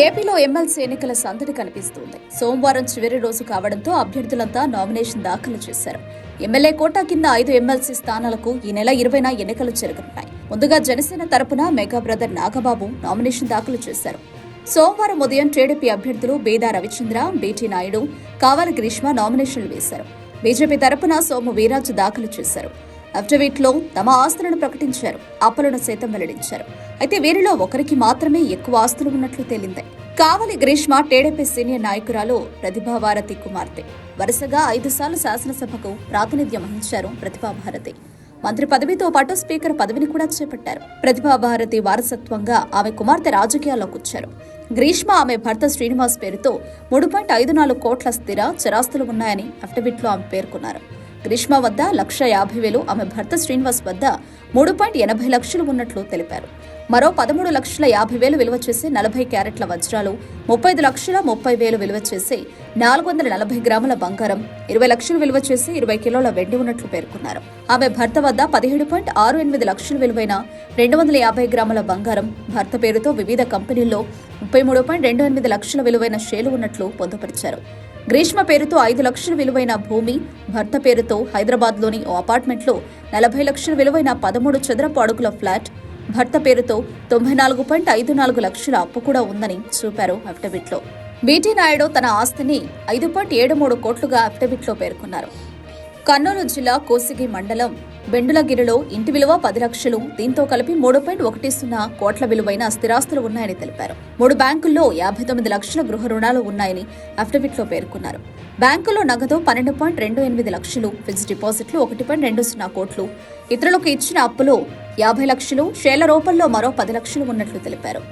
ఏపీలో ఎమ్మెల్సీ ఎన్నికల సందడి కనిపిస్తుంది. సోమవారం చివరి రోజు కావడంతో అభ్యర్థులంతా నామినేషన్ దాఖలు చేశారు. ఎమ్మెల్యే కోటా కింద ఐదు ఎమ్మెల్సీ స్థానాలకు ఈ నెల ఇరవైన ఎన్నికలు జరగనున్నాయి. ముందుగా జనసేన తరపున మెగా బ్రదర్ నాగబాబు నామినేషన్ దాఖలు చేశారు. సోమవారం ఉదయం టీడీపీ అభ్యర్థులు బేదా రవిచంద్ర బీటీ నాయుడు కావాల గ్రీష్మ నామినేషన్లు వేశారు. బీజేపీ తరపున సోము వీరాజు దాఖలు చేశారు. అఫిడవిట్లో తమ ఆస్తులను ప్రకటించారు. అప్పులను సైతం వెల్లడించారు. అయితే వీరిలో ఒకరికి మాత్రమే ఎక్కువ ఆస్తులు ఉన్నట్లు తేలింది. కావలి గ్రీష్మ టీడీపీ సీనియర్ నాయకురాలు ప్రతిభాభారతి కుమార్తె. వరుసగా ఐదు సార్లు శాసనసభకు ప్రాతినిధ్యం వహించారు ప్రతిభాభారతి మంత్రి పదవితో పాటు స్పీకర్ పదవిని కూడా చేపట్టారు. ప్రతిభాభారతి వారసత్వంగా ఆమె కుమార్తె రాజకీయాల్లోకి వచ్చారు. గ్రీష్మ ఆమె భర్త శ్రీనివాస్ పేరుతో మూడు పాయింట్ ఐదు నాలుగు కోట్ల స్థిర చరాస్తులు ఉన్నాయని అఫిడవిట్లో ఆమె పేర్కొన్నారు. గ్రీష్మ వద్ద లక్ష యాభై వేలు ఆమె భర్త శ్రీనివాస్ వద్ద మూడు పాయింట్ ఎనభై లక్షలు ఉన్నట్లు తెలిపారు. మరో పదమూడు లక్షల యాభై వేలు విలువ చేసే నలభై క్యారెట్ల వజ్రాలు ముప్పై ఐదు లక్షల ముప్పై వేలు విలువ చేసే నాలుగు వందల నలభై గ్రాముల బంగారం ఇరవై లక్షలు విలువ చేసి ఇరవై కిలోల వెండి ఉన్నట్లు పేర్కొన్నారు. ఆమె భర్త వద్ద పదిహేడు పాయింట్ ఆరు ఎనిమిది లక్షలు విలువైన రెండు వందల యాభై గ్రాముల బంగారం భర్త పేరుతో వివిధ కంపెనీల్లో ముప్పై మూడు పాయింట్ రెండు ఎనిమిది లక్షల విలువైన షేలు ఉన్నట్లు పొందుపరిచారు. గ్రీష్మ పేరుతో ఐదు లక్షల విలువైన భూమి భర్త పేరుతో హైదరాబాద్లోని ఓ అపార్ట్మెంట్లో నలభై లక్షల విలువైన పదమూడు చదరపు అడుగుల ఫ్లాట్ భర్త పేరుతో తొంభై నాలుగు పాయింట్ ఐదు నాలుగు లక్షల అప్పు కూడా ఉందని చూపారు అఫిడవిట్లో. బీటీ నాయుడు తన ఆస్తిని ఐదు పాయింట్ ఏడు మూడు కోట్లుగా అఫిడవిట్లో పేర్కొన్నారు. కర్నూలు జిల్లా కోసిగి మండలం బెండులగిరిలో ఇంటి విలువ పది లక్షలు. దీంతో కలిపి మూడు పాయింట్ ఒకటి సున్నా కోట్ల విలువైన స్థిరాస్తులు ఉన్నాయని తెలిపారు. మూడు బ్యాంకుల్లో యాభై తొమ్మిది లక్షల గృహ రుణాలు ఉన్నాయని అఫిడవిట్లో పేర్కొన్నారు. బ్యాంకులో నగదు పన్నెండు పాయింట్ రెండు ఎనిమిది లక్షలు. ఫిక్స్డ్ డిపాజిట్లు ఒకటి పాయింట్ రెండు సున్నా కోట్లు. ఇతరులకు ఇచ్చిన అప్పులో యాభై లక్షలు. షేర్ల రూపంలో మరో పది లక్షలు ఉన్నట్లు తెలిపారు.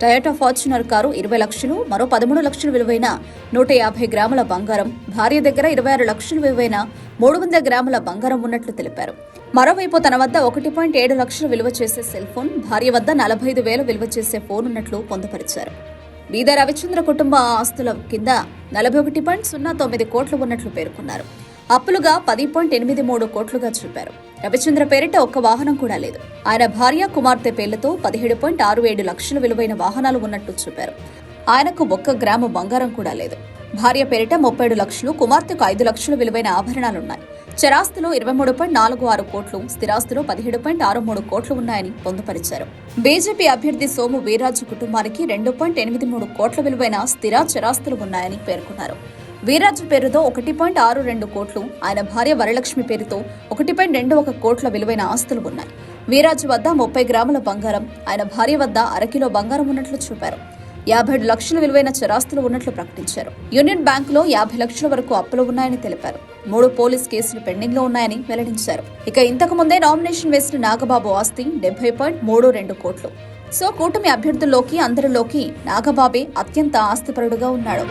టయోటా ఫార్చునర్ కారు ఇరవై లక్షలు మరో పదమూడు లక్షలు విలువైన నూట యాభై గ్రాముల బంగారం. భార్య దగ్గర ఇరవై ఆరు లక్షలు విలువైన మూడు వందల గ్రాముల బంగారం ఉన్నట్లు తెలిపారు. మరోవైపు తన వద్ద ఒకటి పాయింట్ ఏడు లక్షలు విలువ చేసే సెల్ ఫోన్ భార్య వద్ద నలభై ఐదు వేలు విలువ చేసే ఫోన్ ఉన్నట్లు పొందుపరిచారు. బీదా రవిచంద్ర కుటుంబ ఆస్తుల కింద నలభై ఒకటి పాయింట్ సున్నా తొమ్మిది కోట్లు ఉన్నట్లు పేర్కొన్నారు. అప్పులుగా పది పాయింట్ ఎనిమిది మూడు కోట్లుగా చూపారు. రవిచంద్ర పేరిట ఒక్క వాహనం కూడా లేదు. ఆయన భార్య కుమార్తె పేర్లతో పదిహేడు పాయింట్ ఆరు ఏడు లక్షల విలువైన వాహనాలు ఉన్నట్టు చూపారు. ఆయనకు ఒక్క గ్రాము బంగారం కూడా లేదు. భార్య పేరిట ముప్పై ఏడు లక్షలు కుమార్తెకు ఐదు లక్షలు విలువైన ఆభరణాలున్నాయి. చరాస్తులు ఇరవై మూడు పాయింట్ నాలుగు ఆరు కోట్లు స్థిరాస్తులు పదిహేడు పాయింట్ ఆరు మూడు కోట్లు ఉన్నాయని పొందుపరిచారు. బీజేపీ అభ్యర్థి సోము వీర్రాజు కుటుంబానికి రెండు పాయింట్ ఎనిమిది మూడు కోట్ల విలువైన స్థిర చరాస్తులు ఉన్నాయని పేర్కొన్నారు. వీరాజు పేరుతో ఒకటి పాయింట్ ఆరు రెండు కోట్లు ఆయన భార్య వరలక్ష్మి పేరుతో ఒకటి పాయింట్ రెండు ఒక కోట్ల విలువైన ఆస్తులు ఉన్నాయి. వీరాజు వద్ద ముప్పై గ్రాముల బంగారం ఆయన భార్య వద్ద అరకిలో బంగారం ఉన్నట్లు చూపారు. యాభై ఏడు లక్షల విలువైన చరాస్తులు ఉన్నట్లు ప్రకటించారు. యూనియన్ బ్యాంకులో యాభై లక్షల వరకు అప్పులు ఉన్నాయని తెలిపారు. మూడు పోలీస్ కేసులు పెండింగ్లో ఉన్నాయని వెల్లడించారు. ఇక ఇంతకు ముందే నామినేషన్ వేసిన నాగబాబు ఆస్తి డెబ్బై పాయింట్ మూడు రెండు కోట్లు. సో కూటమి అభ్యర్థుల్లోకి అందరిలోకి నాగబాబే అత్యంత ఆస్తిపరుడుగా ఉన్నాడు.